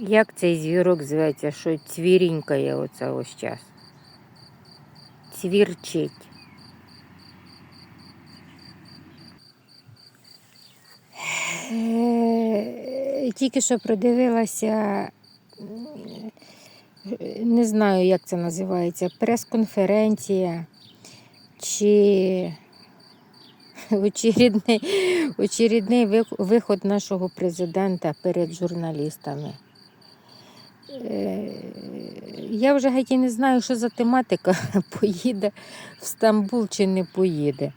Як цей звірок зветься, що цвірінькає оце ось час? Цвірчить. Е, Тільки що продивилася, не знаю, як це називається, прес-конференція чи очередний, очередний виход нашого президента перед журналістами. Е, Я вже геть і не знаю, що за тематика поїде в Стамбул чи не поїде.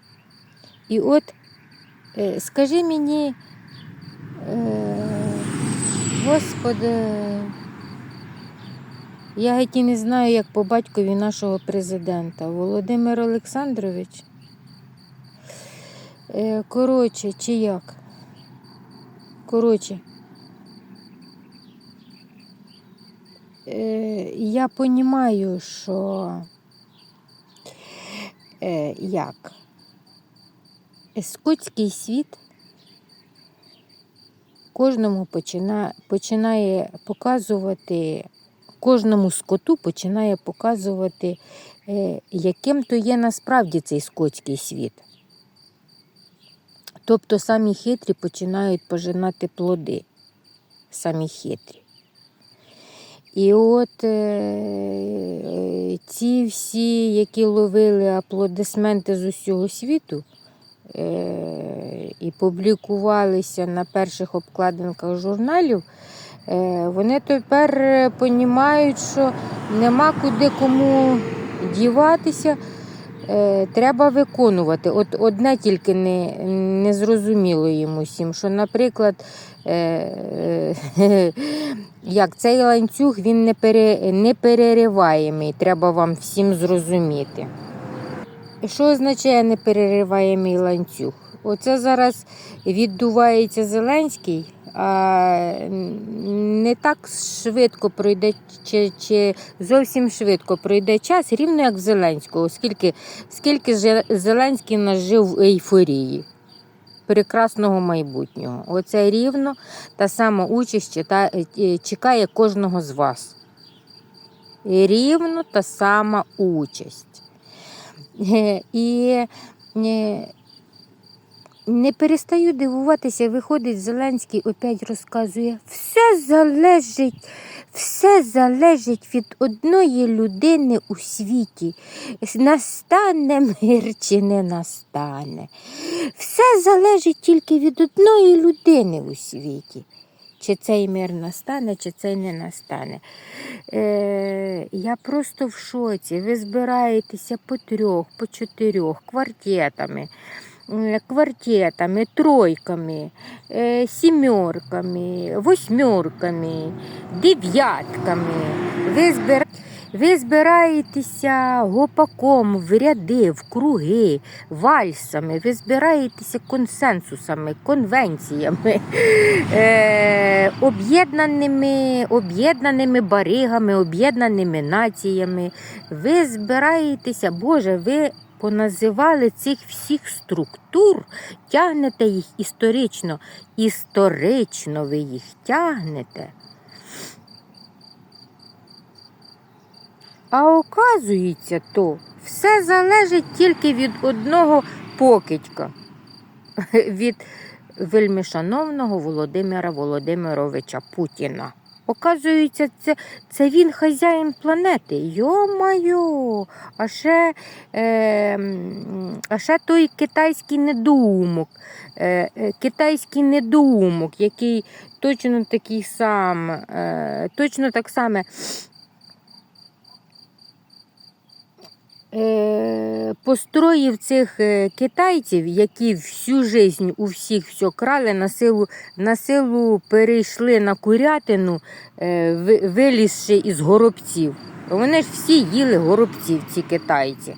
І от е, скажи мені, е, Господи, я геть і не знаю, як по батькові нашого президента Володимир Олександрович. Коротше, чи як? Коротше. Я розумію, що е, як скотський світ кожному почина, починає показувати, кожному скоту починає показувати, е, яким то є насправді цей скотський світ. Тобто самі хитрі починають пожинати плоди. Самі хитрі. І от е, ці всі, які ловили аплодисменти з усього світу е, і публікувалися на перших обкладинках журналів, е, вони тепер розуміють, що нема куди кому діватися. Е, треба виконувати. От одне тільки не, не зрозуміло їм усім, що, наприклад, е, е, як цей ланцюг він не, пере, не перериваємий, треба вам всім зрозуміти. Що означає неперериваємий ланцюг? Оце зараз віддувається Зеленський, а не так швидко пройде, чи, чи зовсім швидко пройде час, рівно як в Зеленського, скільки, скільки Зе- Зеленський нажив в ейфорії прекрасного майбутнього. Оце рівно та сама участь е, чекає кожного з вас. Рівно та сама участь. Е, І е, не перестаю дивуватися, виходить Зеленський, опять розказує, все залежить, все залежить від одної людини у світі. Настане мир чи не настане. Все залежить тільки від одної людини у світі. Чи цей мир настане, чи цей не настане. Е, я просто в шоці. Ви збираєтеся по трьох, по чотирьох квартетами, квартетами, тройками, е, сімерками, восьмерками, дев'ятками. Ви збираєтеся. Ви збираєтеся гопаком в ряди, в круги, вальсами, ви збираєтеся консенсусами, конвенціями, е, об'єднаними, об'єднаними баригами, об'єднаними націями. Ви збираєтеся, Боже, ви поназивали цих всіх структур, тягнете їх історично. Історично ви їх тягнете. А оказується, то все залежить тільки від одного покидька, від вельмишановного Володимира Володимировича Путіна. Оказується, це, це він хазяїн планети. Йо-майо! А ще, е, а ще той китайський недоумок, е, е, китайський недоумок, який точно такий сам, е, точно так само е, построїв цих е, китайців, які всю жизнь у всіх все крали, на силу, на силу перейшли на курятину, е, вилізши із горобців. Вони ж всі їли горобців, ці китайці.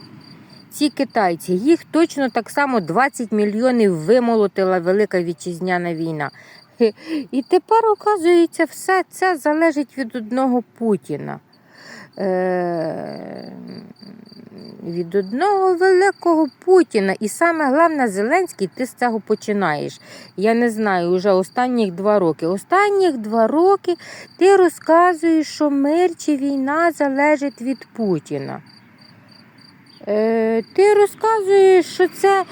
Ці китайці, їх точно так само 20 мільйонів вимолотила Велика Вітчизняна війна. І тепер, оказується, все це залежить від одного Путіна. Е, Від одного великого Путіна. І саме головне, Зеленський, ти з цього починаєш. Я не знаю, вже останніх два роки. Останніх два роки ти розказуєш, що мир чи війна залежить від Путіна. Е, ти розказуєш, що це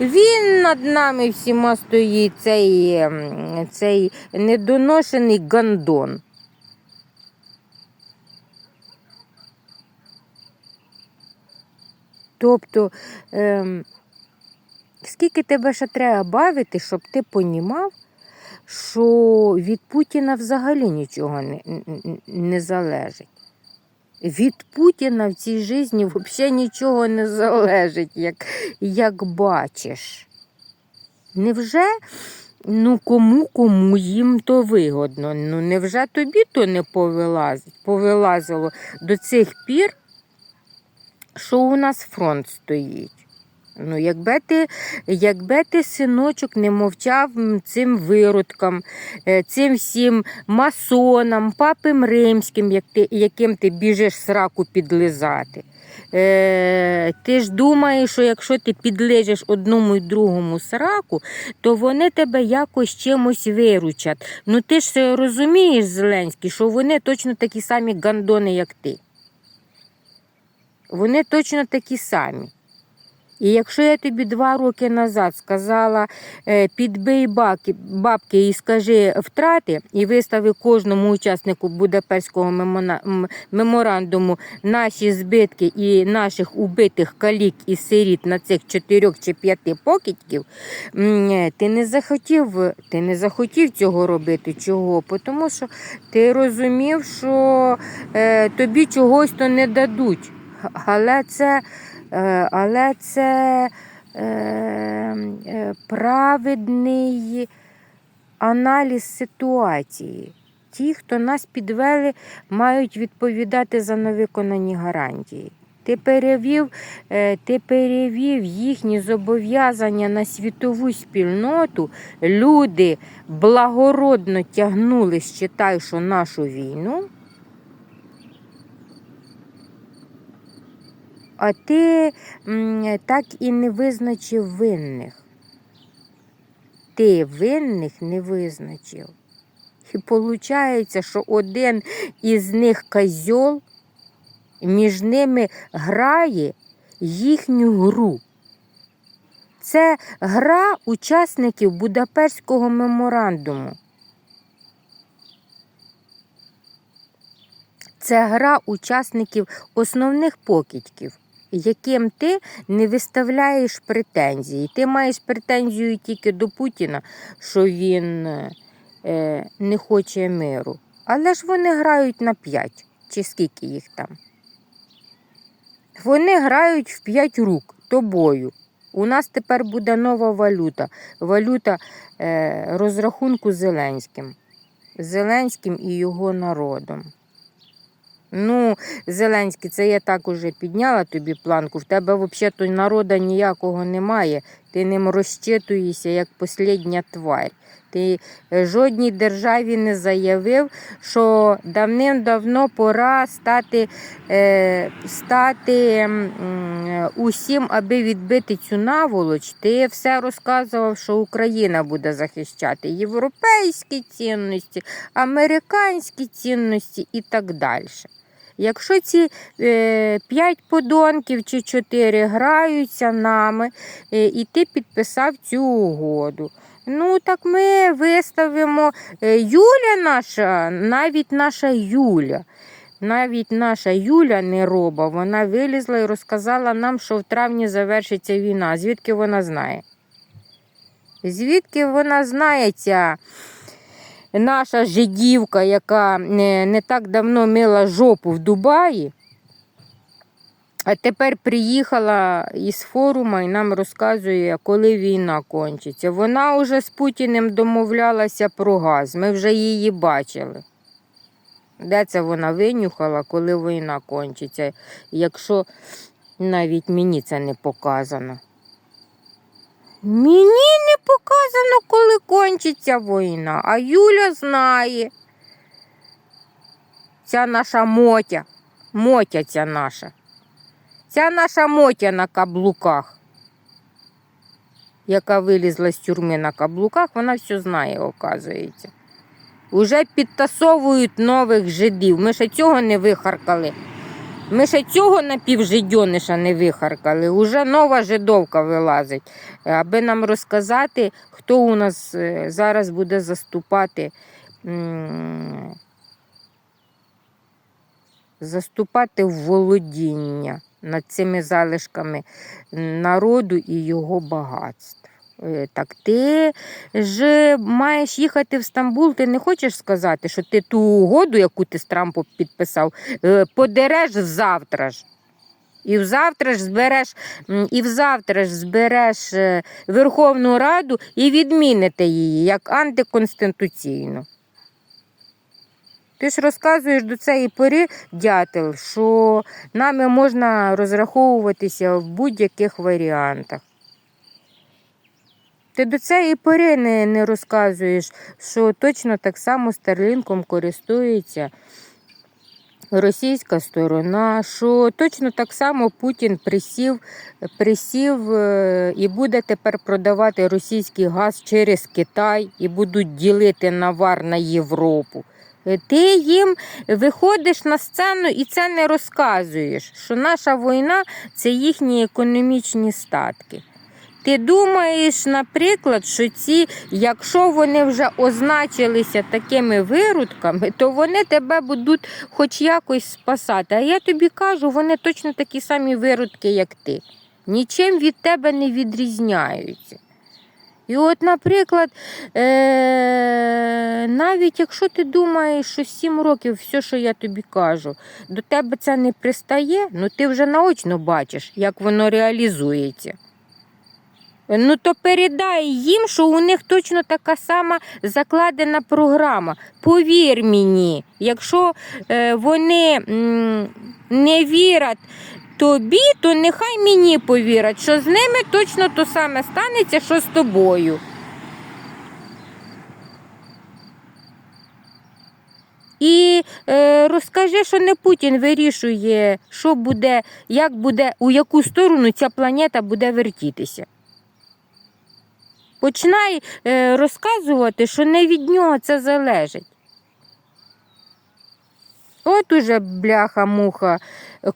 він над нами всіма стоїть, цей, ем, цей недоношений гандон. Тобто, ем, скільки тебе ще треба бавити, щоб ти понімав, що від Путіна взагалі нічого не, не залежить. Від Путіна в цій житті взагалі нічого не залежить, як, як бачиш. Невже ну кому кому їм то вигодно? Ну невже тобі то не повилазить, повилазило до цих пір, що у нас фронт стоїть? Ну, якби ти, якби ти, синочок, не мовчав цим виродкам, е, цим всім масонам, папам римським, як ти, яким ти біжиш сраку підлизати. Е, ти ж думаєш, що якщо ти підлижеш одному і другому сраку, то вони тебе якось чимось виручать. Ну ти ж розумієш, Зеленський, що вони точно такі самі гандони, як ти. Вони точно такі самі. І якщо я тобі два роки назад сказала е, підбий баки, бабки і скажи втрати, і вистави кожному учаснику Будапештського меморандуму наші збитки і наших убитих калік і сиріт на цих чотирьох чи п'яти покидьків, е, ти не захотів, ти не захотів цього робити. Чого? Тому що ти розумів, що е, тобі чогось то не дадуть. Але це Е, Але це е, е, праведний аналіз ситуації. Ті, хто нас підвели, мають відповідати за невиконані гарантії. Ти перевів, ти перевів їхні зобов'язання на світову спільноту. Люди благородно тягнули, считай, що нашу війну. А ти так і не визначив винних. Ти винних не визначив. І виходить, що один із них козьол між ними грає їхню гру. Це гра учасників Будапештського меморандуму. Це гра учасників основних покидьків, яким ти не виставляєш претензії. Ти маєш претензію тільки до Путіна, що він е, не хоче миру. Але ж вони грають на 5, чи скільки їх там. Вони грають в 5 рук тобою. У нас тепер буде нова валюта. Валюта е, розрахунку Зеленським. Зеленським і його народом. Ну, Зеленський, це я так уже підняла тобі планку. В тебе взагалі народу ніякого немає. Ти ним розчитуєшся як послідня тварь. Ти е, жодній державі не заявив, що давним-давно пора стати, е, стати м, усім, аби відбити цю наволоч. Ти все розказував, що Україна буде захищати європейські цінності, американські цінності і так далі. Якщо ці е, п'ять подонків чи чотири граються нами, е, і ти підписав цю угоду. Ну, так ми виставимо е, Юля наша, навіть наша Юля. Навіть наша Юля не роба, вона вилізла і розказала нам, що в травні завершиться війна. Звідки вона знає? Звідки вона знає ця наша жидівка, яка не, не так давно мила жопу в Дубаї, а тепер приїхала із форуму і нам розказує, коли війна кончиться. Вона вже з Путіним домовлялася про газ. Ми вже її бачили. Де це вона винюхала, коли війна кончиться, якщо навіть мені це не показано. Мені не показано, коли кончиться війна, а Юля знає. Ця наша мотя, мотя ця наша. Ця наша мотя на каблуках, яка вилізла з тюрми на каблуках, вона все знає, оказується. Уже підтасовують нових жидів. Ми ще цього не вихаркали. Ми ще цього напівжидьониша не вихаркали. Уже нова жидовка вилазить. Аби нам розказати, хто у нас е, зараз буде заступати. Заступати в володіння над цими залишками народу і його багатств. Е, Так ти ж маєш їхати в Стамбул, ти не хочеш сказати, що ти ту угоду, яку ти з Трампом підписав, е, подереш завтра ж. І взавтра ж збереш, і взавтра ж збереш е, Верховну Раду і відміните її як антиконституційну. Ти ж розказуєш до цієї пори, дятел, що нами можна розраховуватися в будь-яких варіантах. Ти до цієї пори не, не розказуєш, що точно так само Старлінком користується російська сторона, що точно так само Путін присів, присів е, і буде тепер продавати російський газ через Китай і будуть ділити навар на Європу. Е, Ти їм виходиш на сцену і це не розказуєш, що наша війна це їхні економічні статки. Ти думаєш, наприклад, що ці, якщо вони вже означилися такими виродками, то вони тебе будуть хоч якось спасати. А я тобі кажу, вони точно такі самі виродки, як ти. Нічим від тебе не відрізняються. І от, наприклад, е- навіть якщо ти думаєш, що 7 років все, що я тобі кажу, до тебе це не пристає, ну ти вже наочно бачиш, як воно реалізується. Ну то передай їм, що у них точно така сама закладена програма. Повір мені, якщо е, вони не вірять тобі, то нехай мені повірять, що з ними точно то саме станеться, що з тобою. І е, розкажи, що не Путін вирішує, що буде, як буде, у яку сторону ця планета буде вертітися. Починай е, розказувати, що не від нього це залежить. От уже бляха-муха,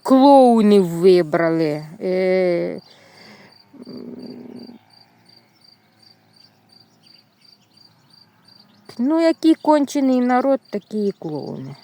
клоунів вибрали. Е, ну, який кончений народ, такі і клоуни.